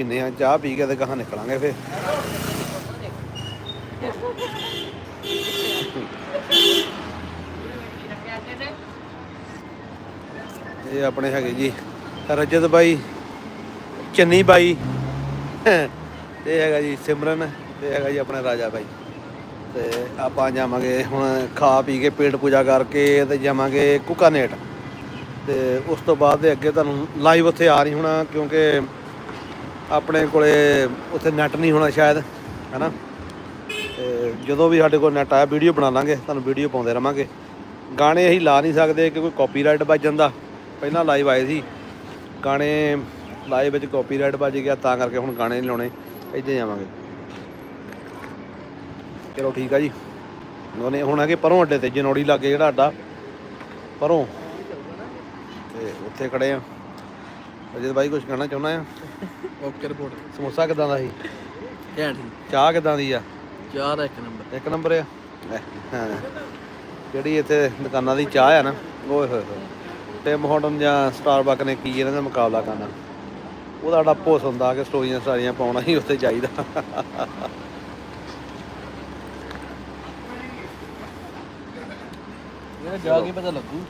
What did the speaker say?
ਪੀਨੇ ਆ, ਚਾਹ ਪੀ ਕੇ ਤੇ ਗਾਹਾਂ ਨਿਕਲਾਂਗੇ ਫਿਰ। ਇਹ ਆਪਣੇ ਹੈਗੇ ਜੀ, ਰਜਤ ਬਾਈ, ਚੰਨੀ ਬਾਈ, ਤੇ ਹੈਗਾ ਜੀ ਸਿਮਰਨ, ਤੇ ਹੈਗਾ ਜੀ ਆਪਣਾ ਰਾਜਾ ਬਾਈ। ਤੇ ਆਪਾਂ ਜਾਵਾਂਗੇ ਹੁਣ ਖਾ ਪੀ ਕੇ ਪੇਟ ਪੂਜਾ ਕਰਕੇ ਤੇ ਜਾਵਾਂਗੇ ਕੁਕਾਨੇਟ ਤੇ ਉਸ ਤੋਂ ਬਾਅਦ ਦੇ ਅੱਗੇ ਤੁਹਾਨੂੰ ਲਾਈਵ ਉੱਥੇ ਆ ਰਹੀ ਹੋਣਾ, ਕਿਉਂਕਿ ਆਪਣੇ ਕੋਲੇ ਉੱਥੇ ਨੈਟ ਨਹੀਂ ਹੋਣਾ ਸ਼ਾਇਦ, ਹੈਨਾ? ਤੇ ਜਦੋਂ ਵੀ ਸਾਡੇ ਕੋਲ ਨੈਟ ਆਇਆ ਵੀਡੀਓ ਬਣਾ ਲਾਂਗੇ, ਤੁਹਾਨੂੰ ਵੀਡੀਓ ਪਾਉਂਦੇ ਰਵਾਂਗੇ। ਗਾਣੇ ਅਸੀਂ ਲਾ ਨਹੀਂ ਸਕਦੇ ਕਿਉਂਕਿ ਕਾਪੀਰਾਈਟ ਵੱਜ ਜਾਂਦਾ। ਪਹਿਲਾਂ ਲਾਈਵ ਆਏ ਸੀ। ਗਾਣੇ ਲਾਈਵ ਵਿੱਚ ਕਾਪੀਰਾਈਟ ਵੱਜ ਗਿਆ, ਤਾਂ ਕਰਕੇ ਹੁਣ ਗਾਣੇ ਨਹੀਂ ਲਾਉਣੇ। ਇੱਥੇ ਜਾਵਾਂਗੇ। ਚਲੋ ਠੀਕ ਆ ਜੀ। ਉਹਨੇ ਹੁਣ ਹੈਗੇ ਪਰੋਂ ਅੱਡੇ ਤੇ ਜਨੋੜੀ ਲੱਗੇ ਜਿਹੜਾ ਅੱਡਾ। ਪਰੋਂ। ਤੇ ਉੱਥੇ ਖੜੇ ਆ। ਅਜੇ ਬਾਈ ਕੁਝ ਕਹਿਣਾ ਚਾਹੁੰਦਾ ਆ? ਓਕੇ ਰਿਪੋਰਟ ਸਮੋਸਾ ਕਿਦਾਂ ਦਾ ਸੀ? ਘੈਂਟ ਸੀ। ਚਾਹ ਕਿਦਾਂ ਦੀ ਆ? ਚਾਰ ਇੱਕ ਨੰਬਰ ਇੱਕ ਨੰਬਰ ਆ? ਲੈ, ਹਾਂ। ਜਿਹੜੀ ਇੱਥੇ ਦੁਕਾਨਾਂ ਦੀ ਚਾਹ ਆ ਨਾ ਓਏ ਹੋਏ ਹੋਏ। ਟਿਮ ਹਾਰਡਨ ਜਾਂ ਸਟਾਰਬਕ ਨੇ ਕੀ ਇਹਨਾਂ ਦਾ ਮੁਕਾਬਲਾ ਕਰਨਾ? ਉਹਦਾ ਸਾਡਾ ਭੁੱਸ ਹੁੰਦਾ ਕਿ ਸਟੋਰੀਆਂ ਸਾਰੀਆਂ ਪਾਉਣਾ ਹੀ ਉੱਥੇ ਚਾਹੀਦਾ। ਇਹ ਜਾ ਕੇ ਪਤਾ ਲੱਗੂ।